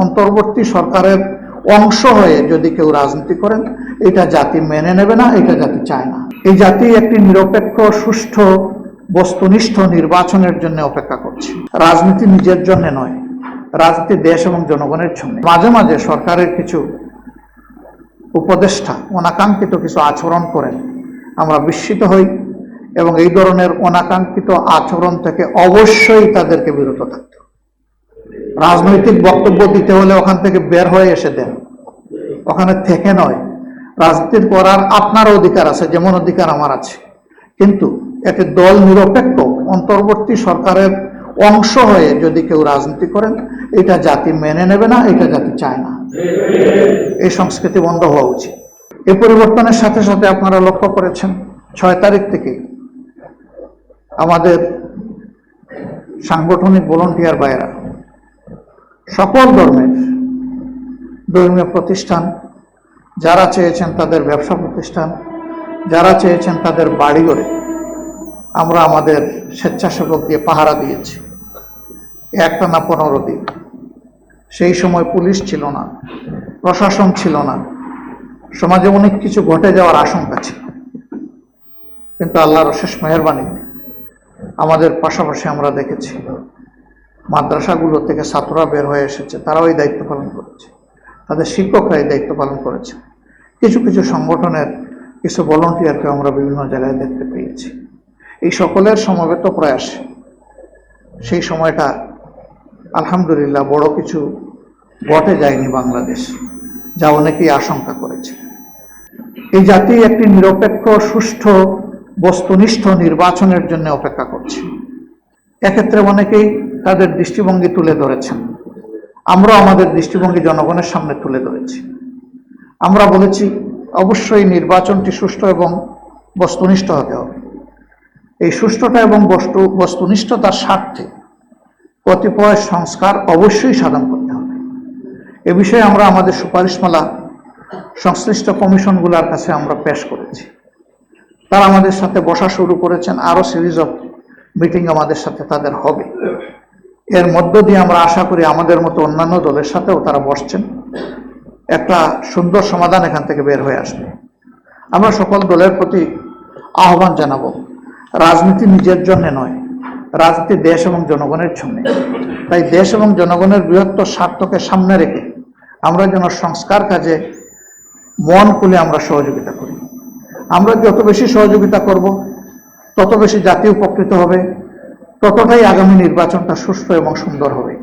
অন্তর্বর্তী সরকারের অংশ হয়ে যদি কেউ রাজনীতি করেন, এটা জাতি মেনে নেবে না, এটা জাতি চায় না। এই জাতি একটি নিরপেক্ষ, সুষ্ঠু, বস্তুনিষ্ঠ নির্বাচনের জন্য অপেক্ষা করছে। রাজনীতি নিজের জন্য নয়, রাজনীতি দেশ এবং জনগণের জন্য। মাঝে মাঝে সরকারের কিছু উপদেষ্টা, অনাকাঙ্ক্ষিত কিছু আচরণ করেন। আমরা বিস্মিত হই এবং এই ধরনের অনাকাঙ্ক্ষিত আচরণ থেকে অবশ্যই তাদেরকে বিরত থাকতে। রাজনৈতিক বক্তব্য দিতে হলে ওখান থেকে বের হয়ে এসে দেন। ওখানে থেকে নয়। রাজনীতির করার আপনার অধিকার আছে, যেমন অধিকার আমার আছে। কিন্তু একটি দল নিরপেক্ষ, অন্তর্বর্তী সরকারের অংশ হয়ে যদি কেউ রাজনীতি করেন, এটা জাতি মেনে নেবে না, এটা জাতি চায় না। এই সংস্কৃতি বন্ধ হওয়া উচিত। এই পরিবর্তনের সাথে সাথে আপনারা লক্ষ্য করেছেন, ছয় তারিখ থেকে আমাদের সাংগঠনিক ভলন্টিয়ার ভাইয়েরা সকল ধর্মের ধর্মীয় প্রতিষ্ঠান, যারা চেয়েছেন তাদের ব্যবসা প্রতিষ্ঠান, যারা চেয়েছেন তাদের বাড়িঘরে, আমরা আমাদের স্বেচ্ছাসেবক দিয়ে পাহারা দিয়েছি। একটানা পনেরো দিন। সেই সময় পুলিশ ছিল না, প্রশাসন ছিল না, সমাজে অনেক কিছু ঘটে যাওয়ার আশঙ্কা ছিল। কিন্তু আল্লাহর অশেষ মেহরবানিতে আমাদের পাশাপাশি আমরা দেখেছি। মাদ্রাসাগুলো থেকে ছাত্ররা বের হয়ে এসেছে, তারাও এই দায়িত্ব পালন করেছে। তাদের শিক্ষকরা এই দায়িত্ব পালন করেছে। কিছু কিছু সংগঠনের কিছু ভলন্টিয়ারকে আমরা বিভিন্ন জায়গায় দেখতে পেয়েছি। এই সকলের সমবেত প্রয়াস, সেই সময়টা আলহামদুলিল্লাহ বড় কিছু ঘটে যায়নি বাংলাদেশ, যা অনেকেই আশঙ্কা করেছে। এই জাতি একটি নিরপেক্ষ, সুষ্ঠু, বস্তুনিষ্ঠ নির্বাচনের জন্য অপেক্ষা করছে। এক্ষেত্রে অনেকেই তাদের দৃষ্টিভঙ্গি তুলে ধরেছেন। আমরা আমাদের দৃষ্টিভঙ্গি জনগণের সামনে তুলে ধরেছি। আমরা বলেছি, অবশ্যই নির্বাচনটি সুষ্ঠু এবং বস্তুনিষ্ঠ হতে হবে। এই সুষ্ঠুতা এবং বস্তু, বস্তুনিষ্ঠতার স্বার্থে কতিপয় সংস্কার অবশ্যই সাধন করতে হবে। এ বিষয়ে আমরা আমাদের সুপারিশমালা সংশ্লিষ্ট কমিশনগুলোর কাছে আমরা পেশ করেছি। তারা আমাদের সাথে বসা শুরু করেছেন। আরও সিরিজ অফ মিটিং আমাদের সাথে তাদের হবে। এর মধ্য দিয়ে আমরা আশা করি আমাদের মতো অন্যান্য দলের সাথেও তারা বসছেন। একটা সুন্দর সমাধান এখান থেকে বের হয়ে আসবে। আমরা সকল দলের প্রতি আহ্বান জানাব, রাজনীতি নিজের জন্য নয়, রাজনীতি দেশ এবং জনগণের জন্য। তাই দেশ এবং জনগণের বৃহত্তর স্বার্থকে সামনে রেখে আমরা যেন সংস্কার কাজে মন খুলে আমরা সহযোগিতা করি। আমরা যত বেশি সহযোগিতা করব, তত বেশি জাতি উপকৃত হবে ততটাই আগামী নির্বাচনটা সুস্থ এবং সুন্দর হবে।